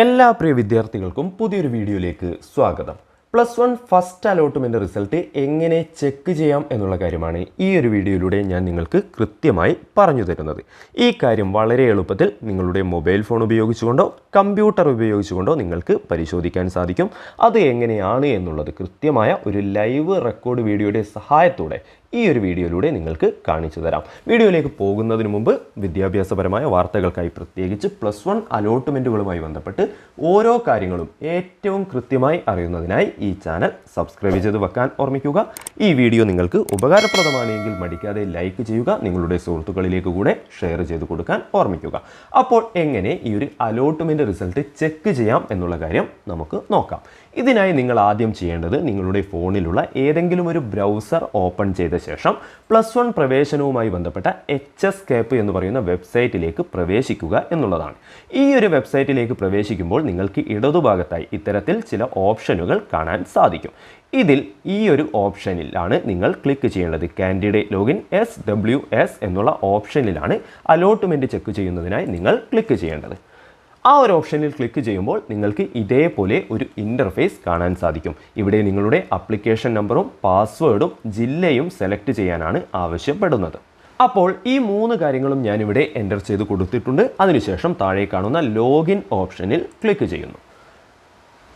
എല്ലാ പ്രിയ വിദ്യാർത്ഥികൾക്കും പുതിയൊരു വീഡിയോയിലേക്ക് സ്വാഗതം. Plus one first allotment result എങ്ങനെ ചെക്ക് ചെയ്യാം എന്നുള്ള കാര്യമാണ് ഈ ഒരു വീഡിയോയിലൂടെ ഞാൻ നിങ്ങൾക്ക് കൃത്യമായി പറഞ്ഞു തരുന്നത്. ഈ കാര്യം വളരെ എളുപ്പത്തിൽ നിങ്ങളുടെ മൊബൈൽ ഫോൺ ഉപയോഗിച്ചുകൊണ്ടോ കമ്പ്യൂട്ടർ ഉപയോഗിച്ചുകൊണ്ടോ നിങ്ങൾക്ക് പരിശോധിക്കാൻ സാധിക്കും. അത് എങ്ങനെയാണ് എന്നുള്ളത് കൃത്യമായ ഒരു ലൈവ് റെക്കോർഡ് വീഡിയോയുടെ സഹായത്തോടെ ഈ ഒരു വീഡിയോയിലൂടെ നിങ്ങൾക്ക് കാണിച്ചു തരാം. വീഡിയോയിലേക്ക് പോകുന്നതിന് മുമ്പ് വിദ്യാഭ്യാസപരമായ വാർത്തകൾക്കായി പ്രത്യേകിച്ച് പ്ലസ് വൺ അലോട്ട്മെന്റുകളുമായി ബന്ധപ്പെട്ട് ഓരോ കാര്യങ്ങളും ഏറ്റവും കൃത്യമായി അറിയുന്നതിനായി ഈ ചാനൽ സബ്സ്ക്രൈബ് ചെയ്ത് വെക്കാൻ ഓർമ്മിക്കുക. ഈ വീഡിയോ നിങ്ങൾക്ക് ഉപകാരപ്രദമാണെങ്കിൽ മടിക്കാതെ ലൈക്ക് ചെയ്യുക നിങ്ങളുടെ സുഹൃത്തുക്കളിലേക്ക് കൂടെ ഷെയർ ചെയ്ത് കൊടുക്കാൻ ഓർമ്മിക്കുക. അപ്പോൾ എങ്ങനെ ഈ ഒരു അലോട്ട്മെന്റ് റിസൾട്ട് ചെക്ക് ചെയ്യാം എന്നുള്ള കാര്യം നമുക്ക് നോക്കാം. ഇതിനായി നിങ്ങൾ ആദ്യം ചെയ്യേണ്ടത് നിങ്ങളുടെ ഫോണിലുള്ള ഏതെങ്കിലും ഒരു ബ്രൗസർ ഓപ്പൺ ചെയ്ത ശേഷം പ്ലസ് വൺ പ്രവേശനവുമായി ബന്ധപ്പെട്ട എച്ച് എസ് കേപ്പ് എന്ന് പറയുന്ന വെബ്സൈറ്റിലേക്ക് പ്രവേശിക്കുക എന്നുള്ളതാണ്. ഈ ഒരു വെബ്സൈറ്റിലേക്ക് പ്രവേശിക്കുമ്പോൾ നിങ്ങൾക്ക് ഇടതുഭാഗത്തായി ഇത്തരത്തിൽ ചില ഓപ്ഷനുകൾ കാണാൻ സാധിക്കും. ഇതിൽ ഈ ഒരു ഓപ്ഷനിലാണ് നിങ്ങൾ ക്ലിക്ക് ചെയ്യേണ്ടത്. Candidate login S W S എന്നുള്ള ഓപ്ഷനിലാണ് അലോട്ട്മെന്റ് ചെക്ക് ചെയ്യുന്നതിനായി നിങ്ങൾ ക്ലിക്ക് ചെയ്യേണ്ടത്. ആ ഒരു ഓപ്ഷനിൽ ക്ലിക്ക് ചെയ്യുമ്പോൾ നിങ്ങൾക്ക് ഇതേപോലെ ഒരു ഇന്റർഫേസ് കാണാൻ സാധിക്കും. ഇവിടെ നിങ്ങളുടെ അപ്ലിക്കേഷൻ നമ്പറും പാസ്വേഡും ജില്ലയും സെലക്ട് ചെയ്യാനാണ് ആവശ്യപ്പെടുന്നത്. അപ്പോൾ ഈ മൂന്ന് കാര്യങ്ങളും ഞാനിവിടെ എന്റർ ചെയ്ത് കൊടുത്തിട്ടുണ്ട്. അതിനുശേഷം താഴെ കാണുന്ന ലോഗിൻ ഓപ്ഷനിൽ ക്ലിക്ക് ചെയ്യുന്നു.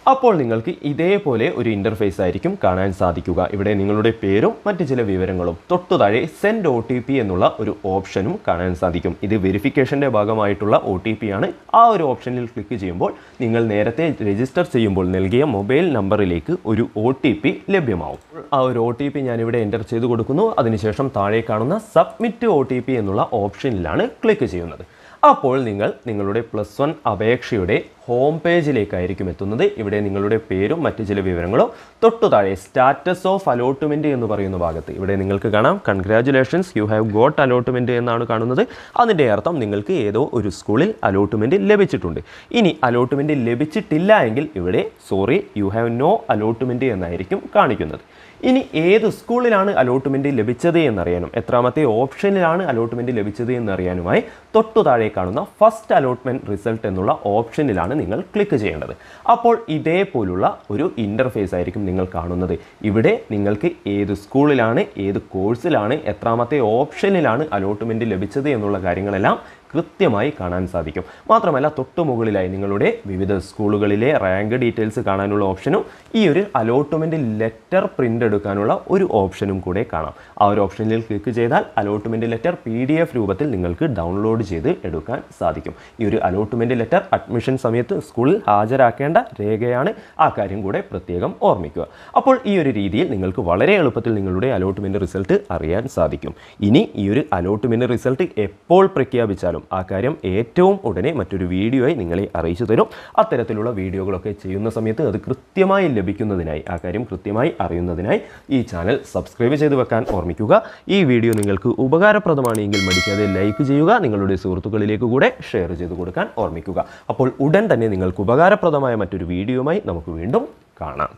അപ്പോൾ നിങ്ങൾക്ക് ഇതേപോലെ ഒരു ഇന്റർഫേസ് ആയിരിക്കും കാണാൻ സാധിക്കുക. ഇവിടെ നിങ്ങളുടെ പേരും മറ്റ് ചില വിവരങ്ങളും. തൊട്ടു താഴെ സെൻഡ് ഒ ടി പി എന്നുള്ള ഒരു ഓപ്ഷനും കാണാൻ സാധിക്കും. ഇത് വെരിഫിക്കേഷന്റെ ഭാഗമായിട്ടുള്ള ഒ ടി പി ആണ്. ആ ഒരു ഓപ്ഷനിൽ ക്ലിക്ക് ചെയ്യുമ്പോൾ നിങ്ങൾ നേരത്തെ രജിസ്റ്റർ ചെയ്യുമ്പോൾ നൽകിയ മൊബൈൽ നമ്പറിലേക്ക് ഒരു ഒ ടി പി ലഭ്യമാവും. ആ ഒരു ഒ ടി പി ഞാനിവിടെ എന്റർ ചെയ്ത് കൊടുക്കുന്നു. അതിനുശേഷം താഴെ കാണുന്ന സബ്മിറ്റ് ഒ ടി പി എന്നുള്ള ഓപ്ഷനിലാണ് ക്ലിക്ക് ചെയ്യുന്നത്. അപ്പോൾ നിങ്ങൾ നിങ്ങളുടെ പ്ലസ് വൺ അപേക്ഷയുടെ ഹോം പേജിലേക്കായിരിക്കും എത്തുന്നത്. ഇവിടെ നിങ്ങളുടെ പേരും മറ്റു ചില വിവരങ്ങളും തൊട്ടു താഴെ സ്റ്റാറ്റസ് ഓഫ് അലോട്ട്മെന്റ് എന്ന് പറയുന്ന ഭാഗത്ത്. ഇവിടെ നിങ്ങൾക്ക് കാണാം congratulations you have got allotment എന്നാണ് കാണുന്നത്. അതിന്റെ അർത്ഥം നിങ്ങൾക്ക് ഏതോ ഒരു സ്കൂളിൽ അലോട്ട്മെന്റ് ലഭിച്ചിട്ടുണ്ട്. ഇനി അലോട്ട്മെന്റ് ലഭിച്ചിട്ടില്ല എങ്കിൽ ഇവിടെ sorry you have no allotment എന്നായിരിക്കും കാണിക്കുന്നത്. ഇനി ഏത് സ്കൂളിലാണ് അലോട്ട്മെന്റ് ലഭിച്ചത് എന്നറിയാനും എത്രാമത്തെ ഓപ്ഷനിലാണ് അലോട്ട്മെന്റ് ലഭിച്ചത് എന്നറിയാനുമായി തൊട്ടു താഴെ കാണുന്ന ഫസ്റ്റ് അലോട്ട്മെന്റ് റിസൾട്ട് എന്നുള്ള ഓപ്ഷനിലാണ് നിങ്ങൾ ക്ലിക്ക് ചെയ്യേണ്ടത്. അപ്പോൾ ഇതേപോലുള്ള ഒരു ഇന്റർഫേസ് ആയിരിക്കും നിങ്ങൾ കാണുന്നത്. ഇവിടെ നിങ്ങൾക്ക് ഏത് സ്കൂളിലാണ് ഏത് കോഴ്സിലാണ് എത്രാമത്തെ ഓപ്ഷനിലാണ് അലോട്ട്മെന്റ് ലഭിച്ചത് എന്നുള്ള കാര്യങ്ങളെല്ലാം കൃത്യമായി കാണാൻ സാധിക്കും. മാത്രമല്ല തൊട്ടു മുകളിലായി നിങ്ങളുടെ വിവിധ സ്കൂളുകളിലെ റാങ്ക് ഡീറ്റെയിൽസ് കാണാനുള്ള ഓപ്ഷനും ഈ ഒരു അലോട്ട്മെന്റ് ലെറ്റർ പ്രിന്റ് എടുക്കാനുള്ള ഒരു ഓപ്ഷനും കൂടെ കാണാം. ആ ഒരു ഓപ്ഷനിൽ ക്ലിക്ക് ചെയ്താൽ allotment letter P D F രൂപത്തിൽ നിങ്ങൾക്ക് ഡൗൺലോഡ് ചെയ്ത് എടുക്കാൻ സാധിക്കും. ഈ ഒരു അലോട്ട്മെന്റ് ലെറ്റർ അഡ്മിഷൻ സമയത്ത് സ്കൂളിൽ ഹാജരാക്കേണ്ട രേഖയാണ് ആ കാര്യം കൂടെ പ്രത്യേകം ഓർമ്മിക്കുക. അപ്പോൾ ഈ ഒരു രീതിയിൽ നിങ്ങൾക്ക് വളരെ എളുപ്പത്തിൽ നിങ്ങളുടെ അലോട്ട്മെന്റ് റിസൾട്ട് അറിയാൻ സാധിക്കും. ഇനി ഈ ഒരു അലോട്ട്മെന്റ് റിസൾട്ട് എപ്പോൾ പ്രഖ്യാപിച്ചാലും ആ കാര്യം ഏറ്റവും ഉടനെ മറ്റൊരു വീഡിയോയായി നിങ്ങളെ അറിയിച്ചു തരും. അത്തരത്തിലുള്ള വീഡിയോകളൊക്കെ ചെയ്യുന്ന സമയത്ത് അത് കൃത്യമായി ലഭിക്കുന്നതിനായി ആ കാര്യം കൃത്യമായി അറിയുന്നതിനായി ഈ ചാനൽ സബ്സ്ക്രൈബ് ചെയ്ത് വെക്കാൻ ഓർമ്മിക്കുക. ഈ വീഡിയോ നിങ്ങൾക്ക് ഉപകാരപ്രദമാണെങ്കിൽ മടിക്കാതെ ലൈക്ക് ചെയ്യുക നിങ്ങളുടെ സുഹൃത്തുക്കളിലേക്ക് കൂടെ ഷെയർ ചെയ്ത് കൊടുക്കാൻ ഓർമ്മിക്കുക. അപ്പോൾ ഉടൻ തന്നെ നിങ്ങൾക്ക് ഉപകാരപ്രദമായ മറ്റൊരു വീഡിയോയുമായി നമുക്ക് വീണ്ടും കാണാം.